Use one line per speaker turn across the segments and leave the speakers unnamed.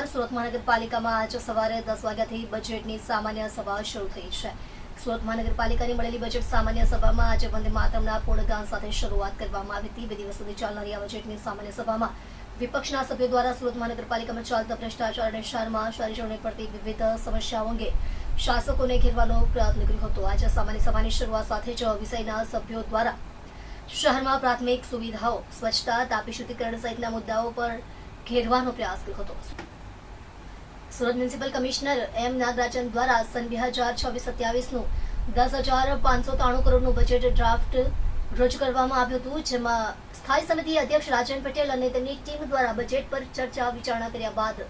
નમસ્કાર સુરત મહાનગરપાલિકામાં આજે સવારે દસ વાગ્યાથી બજેટની સામાન્ય સભા શરૂ થઈ છે. સુરત મહાનગરપાલિકાની મળેલી બજેટ સામાન્ય સભામાં આજે વંદે માતરમના પૂર્ણગાન સાથે શરૂઆત કરવામાં આવી હતી. બે દિવસ સુધી ચાલનારી આ બજેટની સામાન્ય સભામાં વિપક્ષના સભ્યો દ્વારા સુરત મહાનગરપાલિકામાં ચાલતા ભ્રષ્ટાચાર અને શહેરમાં શહેરીજનોને પડતી વિવિધ સમસ્યાઓ અંગે શાસકોને ઘેરવાનો પ્રયત્ન કર્યો હતો. આજે સામાન્ય સભાની શરૂઆત સાથે જ વિષયના સભ્યો દ્વારા શહેરમાં પ્રાથમિક સુવિધાઓ, સ્વચ્છતા, તાપી શુદ્ધિકરણ સહિતના મુદ્દાઓ પર ઘેરવાનો પ્રયાસ કર્યો હતો. Surat municipal commissioner M Nagarajan દ્વારા સન બે હજાર છવ્વીસ સત્યાવીસનું દસ હજાર પાંચસો ત્રાણું કરોડનું બજેટ ડ્રાફ્ટ રજૂ કરવામાં આવ્યું હતું, જેમાં સ્થાયી સમિતિ અધ્યક્ષ રાજન પટેલ અને તેમની ટીમ દ્વારા બજેટ પર ચર્ચા વિચારણા કર્યા બાદ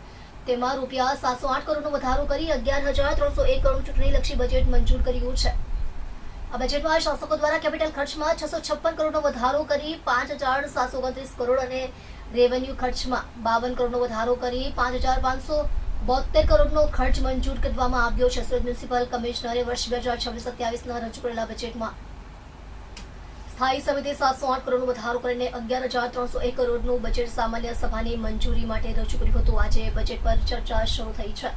તેમાં રૂપિયા સાતસો આઠ કરોડનો વધારો કરી અગિયાર હજાર ત્રણસો એક કરોડ ચૂંટણીલક્ષી બજેટ મંજૂર કર્યું છે. આ બજેટમાં શાસકો દ્વારા કેપિટલ ખર્ચમાં છસો છપ્પન કરોડનો વધારો કરી પાંચ હજાર સાતસો ઓગણત્રીસ કરોડ અને રેવન્યુ ખર્ચમાં બાવન કરોડનો વધારો કરી પાંચ હજાર પાંચસો બોતેર કરોડનો ખર્ચ મંજૂર કરવામાં આવ્યો છે. સુરત મ્યુનિસિપલ કમિશનરે વર્ષ બે હજાર છવ્વીસ સત્યાવીસના રજૂ કરેલા બજેટમાં સ્થાયી સમિતિ સાતસો આઠ કરોડનો વધારો કરીને અગિયાર હજાર ત્રણસો એક કરોડનું બજેટ સામાન્ય સભાની મંજૂરી માટે રજૂ કર્યું હતું. આજે બજેટ પર ચર્ચા શરૂ થઈ છે.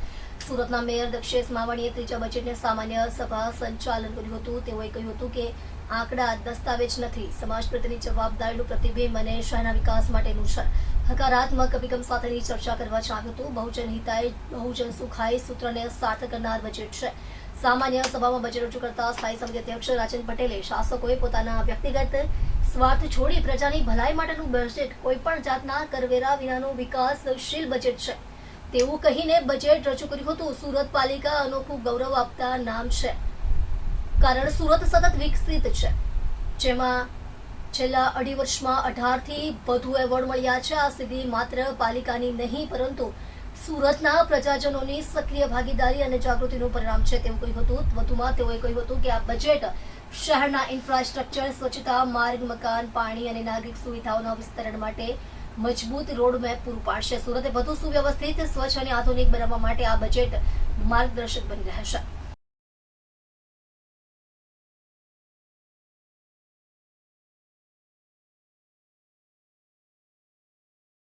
સુરતના મેયર દક્ષેશ માવાણીએ ત્રીજા બજેટને સામાન્ય સભા સંચાલન કર્યું હતું. તેઓએ કહ્યું હતું કે આંકડા દસ્તાવેજ નથી. સમાજ પ્રત્યેની જવાબદારીનું પ્રતિબિંબ અને શહેરના વિકાસ માટેનું છે. હકારાત્મક અભિગમ સાથેની ચર્ચા કરવા ચાહ્યું હતું. બહુજન હિતાય બહુજન સુખાય સૂત્રને સાર્થક કરનાર બજેટ છે. સામાન્ય સભામાં બજેટ રજૂ કરતા સ્થાયી સમિતિ અધ્યક્ષ રાજન પટેલે શાસકોએ પોતાના વ્યક્તિગત સ્વાર્થ છોડી પ્રજાની ભલાઈ માટેનું બજેટ કોઈ પણ જાતના કરવેરા વિનાનું વિકાસશીલ બજેટ છે. તેવું કહીને બજેટ રજૂ કર્યું હતું. સુરત પાલિકા અનોખું ગૌરવ આપતા નામ છે. કારણ સુરત સતત વિકસિત છે. જેમાં છેલ્લા અઢી વર્ષમાં અઢારથી વધુ એવોર્ડ મળ્યા છે. આ સિદ્ધિ માત્ર પાલિકાની નહીં, પરંતુ સુરતના પ્રજાજનોની સક્રિય ભાગીદારી અને જાગૃતિનું પરિણામ છે તેવું કહ્યું હતું. વધુમાં તેઓએ કહ્યું હતું કે આ બજેટ શહેરના ઇન્ફ્રાસ્ટ્રક્ચર, સ્વચ્છતા, માર્ગ, મકાન, પાણી અને નાગરિક સુવિધાઓના વિસ્તરણ માટે મજબૂત રોડ મેપ પૂરું પાડશે. સુરતે વધુ સુવ્યવસ્થિત, સ્વચ્છ અને આધુનિક બનાવવા માટે આ બજેટ માર્ગદર્શક બની રહેશે.